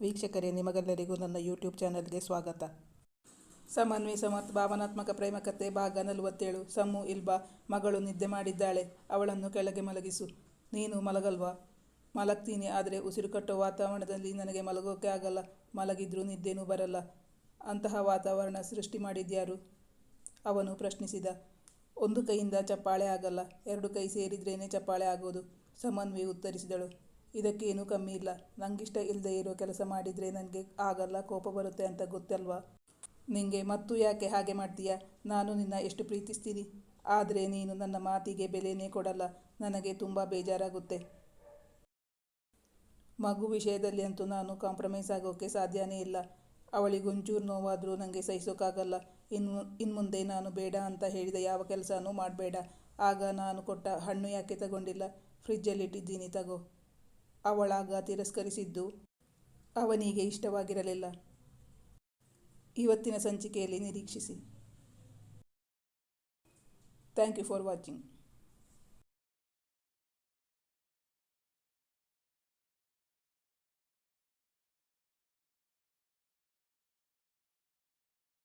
ವೀಕ್ಷಕರೇ, ನಿಮಗೆಲ್ಲರಿಗೂ ನನ್ನ ಯೂಟ್ಯೂಬ್ ಚಾನಲ್ಗೆ ಸ್ವಾಗತ. ಸಮನ್ವಿ ಸಮರ್ಥ, ಭಾವನಾತ್ಮಕ ಪ್ರೇಮಕತೆ ಭಾಗ ನಲವತ್ತೇಳು. ಸಮ್ಮು ಇಲ್ಬಾ, ಮಗಳು ನಿದ್ದೆ ಮಾಡಿದ್ದಾಳೆ, ಅವಳನ್ನು ಕೆಳಗೆ ಮಲಗಿಸು. ನೀನು ಮಲಗಲ್ವಾ? ಮಲಗ್ತೀನಿ, ಆದರೆ ಉಸಿರು ಕಟ್ಟೋ ವಾತಾವರಣದಲ್ಲಿ ನನಗೆ ಮಲಗೋಕೆ ಆಗಲ್ಲ. ಮಲಗಿದ್ರೂ ನಿದ್ದೆನೂ ಬರಲ್ಲ. ಅಂತಹ ವಾತಾವರಣ ಸೃಷ್ಟಿ ಮಾಡಿದ್ಯಾರು? ಅವನು ಪ್ರಶ್ನಿಸಿದ. ಒಂದು ಕೈಯಿಂದ ಚಪ್ಪಾಳೆ ಆಗಲ್ಲ, ಎರಡು ಕೈ ಸೇರಿದ್ರೇನೆ ಚಪ್ಪಾಳೆ ಆಗೋದು? ಸಮನ್ವಿ ಉತ್ತರಿಸಿದಳು. ಇದಕ್ಕೇನೂ ಕಮ್ಮಿ ಇಲ್ಲ. ನನಗಿಷ್ಟ ಇಲ್ಲದೆ ಇರೋ ಕೆಲಸ ಮಾಡಿದರೆ ನನಗೆ ಆಗಲ್ಲ, ಕೋಪ ಬರುತ್ತೆ ಅಂತ ಗೊತ್ತಲ್ವಾ? ನಿಂಗೆ ಮತ್ತು ಯಾಕೆ ಹಾಗೆ ಮಾಡ್ತೀಯ? ನಾನು ನಿನ್ನ ಎಷ್ಟು ಪ್ರೀತಿಸ್ತೀನಿ. ಆದರೆ ನೀನು ನನ್ನ ಮಾತಿಗೆ ಬೆಲೆನೇ ಕೊಡಲ್ಲ. ನನಗೆ ತುಂಬ ಬೇಜಾರಾಗುತ್ತೆ. ಮಗು ವಿಷಯದಲ್ಲಿ ಅಂತೂ ನಾನು ಕಾಂಪ್ರಮೈಸ್ ಆಗೋಕ್ಕೆ ಸಾಧ್ಯನೇ ಇಲ್ಲ. ಅವಳಿಗೊಂಚೂರು ನೋವಾದರೂ ನನಗೆ ಸಹಿಸೋಕ್ಕಾಗಲ್ಲ ಇನ್ನು, ಇನ್ಮುಂದೆ ನಾನು ಬೇಡ ಅಂತ ಹೇಳಿದ ಯಾವ ಕೆಲಸನೂ ಮಾಡಬೇಡ. ಆಗ ನಾನು ಕೊಟ್ಟ ಹಣ್ಣು ಯಾಕೆ ತಗೊಂಡಿಲ್ಲ? ಫ್ರಿಜ್ಜಲ್ಲಿಟ್ಟಿದ್ದೀನಿ, ತಗೋ. ಅವಳಾಗ ತಿರಸ್ಕರಿಸಿದ್ದು ಅವನಿಗೆ ಇಷ್ಟವಾಗಿರಲಿಲ್ಲ. ಇವತ್ತಿನ ಸಂಚಿಕೆಯಲ್ಲಿ ನಿರೀಕ್ಷಿಸಿ. Thank you for watching.